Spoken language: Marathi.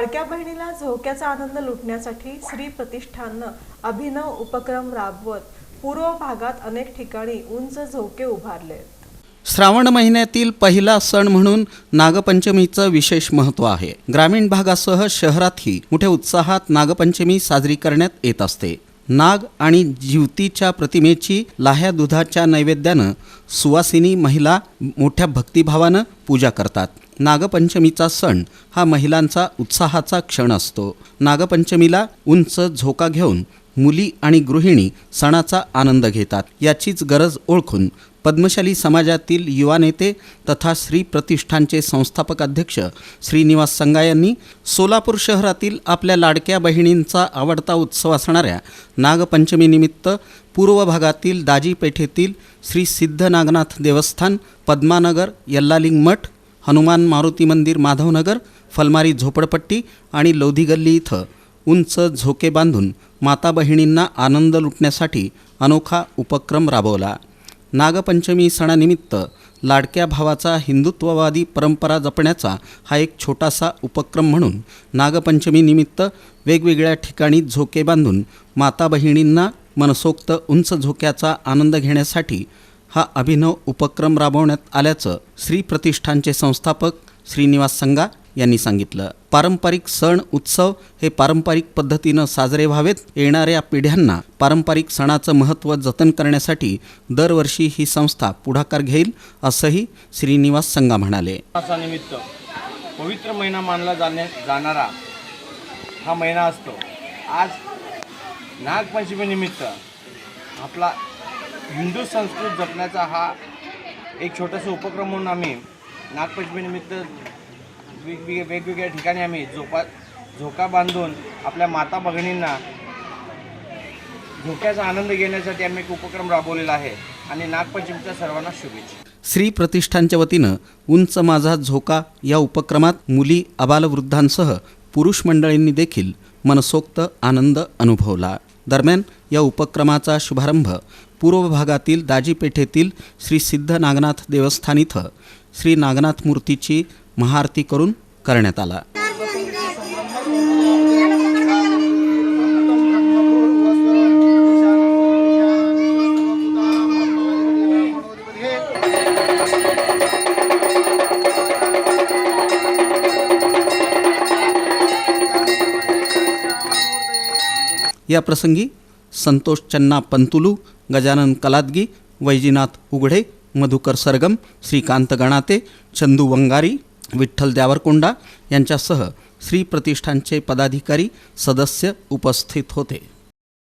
लाडक्या बहिणीला झोक्याचा आनंद लुटण्यासाठी श्री प्रतिष्ठाननं अभिनव उपक्रम राबवत पूर्व भागात अनेक ठिकाणी उंच झोके उभारले. श्रावण महिन्यातील पहिला सण म्हणून नागपंचमीचं विशेष महत्त्व आहे. ग्रामीण भागासह शहरातही मोठ्या उत्साहात नागपंचमी साजरी करण्यात येत असते. नाग आणि ज्युतीच्या प्रतिमेची लाह्या दुधाच्या नैवेद्यानं सुवासिनी महिला मोठ्या भक्तिभावानं पूजा करतात. नागपंचमीचा सण हा महिलांचा उत्साहाचा क्षण असतो. नागपंचमीला उंच झोका घेऊन मुली आणि गृहिणी सणाचा आनंद घेतात. याचीच गरज ओळखून पद्मशाली समाजातील युवा नेते तथा श्री प्रतिष्ठानचे संस्थापक अध्यक्ष श्रीनिवास संगा यांनी सोलापूर शहरातील आपल्या लाडक्या बहिणींचा आवडता उत्सव असणाऱ्या नागपंचमीनिमित्त पूर्व भागातील दाजी पेठेतील श्री सिद्ध नागनाथ देवस्थान पद्मानगर यल्लालिंग मठ हनुमान मारुती मंदिर माधवनगर फलमारी झोपडपट्टी आणि लोधी गल्ली इथं उंच झोके बांधून माता बहिणींना आनंद लुटण्यासाठी अनोखा उपक्रम राबवला. नागपंचमी सणानिमित्त लाडक्या भावाचा हिंदुत्ववादी परंपरा जपण्याचा हा एक छोटासा उपक्रम म्हणून नागपंचमीनिमित्त वेगवेगळ्या ठिकाणी झोके बांधून माता बहिणींना मनसोक्त उंच झोक्याचा आनंद घेण्यासाठी हा अभिनव उपक्रम राबवण्यात आल्याचं श्री प्रतिष्ठानचे संस्थापक श्रीनिवास संगा यांनी सांगितलं. पारंपरिक सण उत्सव हे पारंपरिक पद्धतीनं साजरे व्हावेत. येणाऱ्या पिढ्यांना पारंपरिक सणाचं महत्त्व जतन करण्यासाठी दरवर्षी ही संस्था पुढाकार घेईल असंही श्रीनिवास संगा म्हणाले. निमित्त पवित्र महिना मानला जाण्या जाणारा हा महिना असतो. आज नागपंचमीनिमित्त आपला हिंदू संस्कृत जपण्याचा हा एक छोटासा उपक्रम म्हणून आम्ही नागपंचमीनिमित्त वेगवेगळ्या वेगवेगळ्या ठिकाणी आम्ही झोपा झोका बांधून आपल्या माता भगिनींना झोक्याचा आनंद घेण्यासाठी आम्ही एक उपक्रम राबवलेला आहे. आणि नागपंचमीच्या सर्वांना शुभेच्छा. श्री प्रतिष्ठानच्या वतीनं उंच माझा झोका या उपक्रमात मुली आबालवृद्धांसह पुरुष मंडळींनी देखील मनसोक्त आनंद अनुभवला. दरम्यान या उपक्रमाचा शुभारंभ पूर्व भागातील दाजीपेठेतील श्री सिद्ध नागनाथ देवस्थान इथं श्री नागनाथ मूर्तीची महाआरती करून करण्यात आला. या प्रसंगी संतोष चन्ना पंतुलू गजानन कलादगी वैजीनाथ उघडे मधुकर सरगम श्रीकांत गणाते चंदू वंगारी विठ्ठल द्यावरकोंडा यांच्यासह श्री प्रतिष्ठानचे पदाधिकारी सदस्य उपस्थित होते.